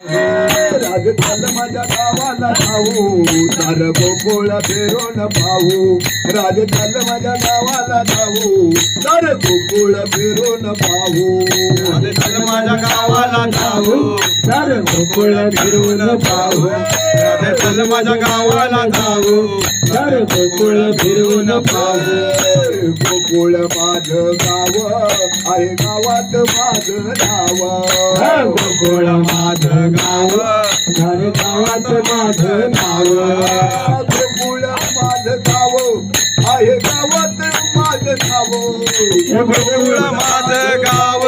राज चाल माझ्या गावाला जाऊ सार गोकुळ फिरून पाहू. राज चाल माझ्या गावाला जाऊ सार गोकुळ फिरून पाहू. राधे चल माझ्या गावाला जाऊ सार गोकुळ फिरून पाहू. राधे चल माझ्या गावाला जाऊ सार गोकुळ फिरून पाहू. गोकुळ माझ गाव आहे गावात माझ नाव गोकुळ माझ गाव घर गावात माझ नाव गोकुळ माझ गाव आहे गावात माझ नाव गोकुळ माझ गाव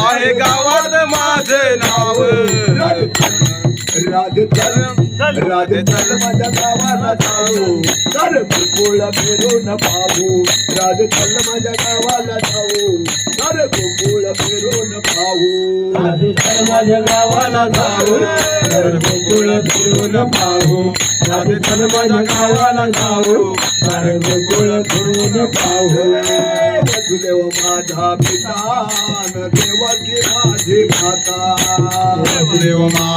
आहे गावात माझे नाव राधे चल राधे चल. माझ्या गावाला जाऊ. तर गोकुळ फिरून पाहू. राधे चल माझ्या गावाला जाऊ. तर गोकुळ फिरून पाहू. राधे चल माझ्या गावाला जाऊ. तर गोकुळ फिरून पाहू. राधे चल माझ्या गावाला जाऊ. तर गोकुळ फिरून पाहू. वसुदेव माझा पिता न देवकी माझी माता. देव माझा पिता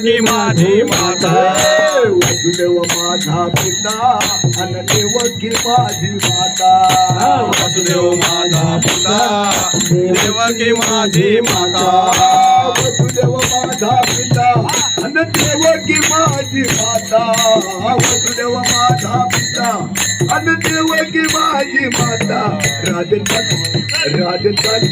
देवकी माझी माता। वसुदेव माझा पिता अन देवकी माझी माता। वासुदेव माझा पिता देवकी माझी माता। वसुदेव माझा पिता अन देवकी माझी माता। वसुदेव माझा पिता अन देवकी माझी माता राजस्थान राजस्थान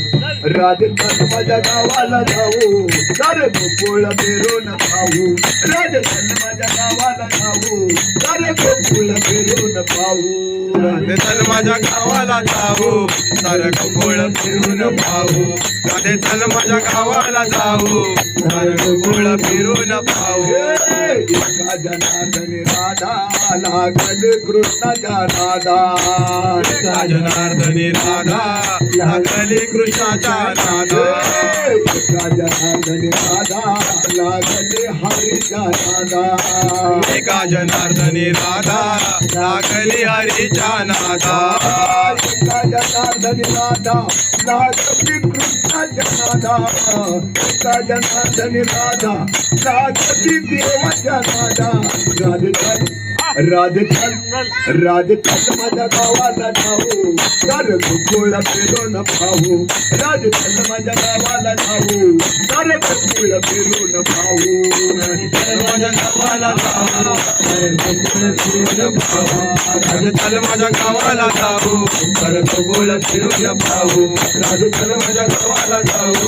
राजस्थान माझ्या गावाला जाऊ. तर गोकुळ फिरून पाहू राजस्थान माझ्या गावाला जाऊ तर गोकुळ फिरून पाहू राधे माझ्या गावाला जाऊ सार गोकुळ फिरून पाहू. राधे माझ्या गावाला जाऊ. सार गोकुळ फिरून पाहू. एका जनार्दनी राधा लागल कृष्णाच्या राधा एका जनार्दनी राधा लागली कृष्णाच्या नादा। एका जनार्दनी राधा लागले हरीच्या राधा एका जनार्दनी राधा लागली हरीच्या नादा। एका जनार्दनी राधा लागली कृष्णाच्या राधा एका जनार्दनी राधा लागली देवाच्या राधा माझ्या गावाला जाऊ. तर गोकुळ फिरून पाहू. राधे माझ्या गावाला जाऊ. तर गोकुळ फिरून पाहू. चल माझ्या गावाला जाऊ. तर माझ्या गावाला जाऊ. तर गोकुळ फिरून पाहू. राधे माझ्या गावाला जाऊ.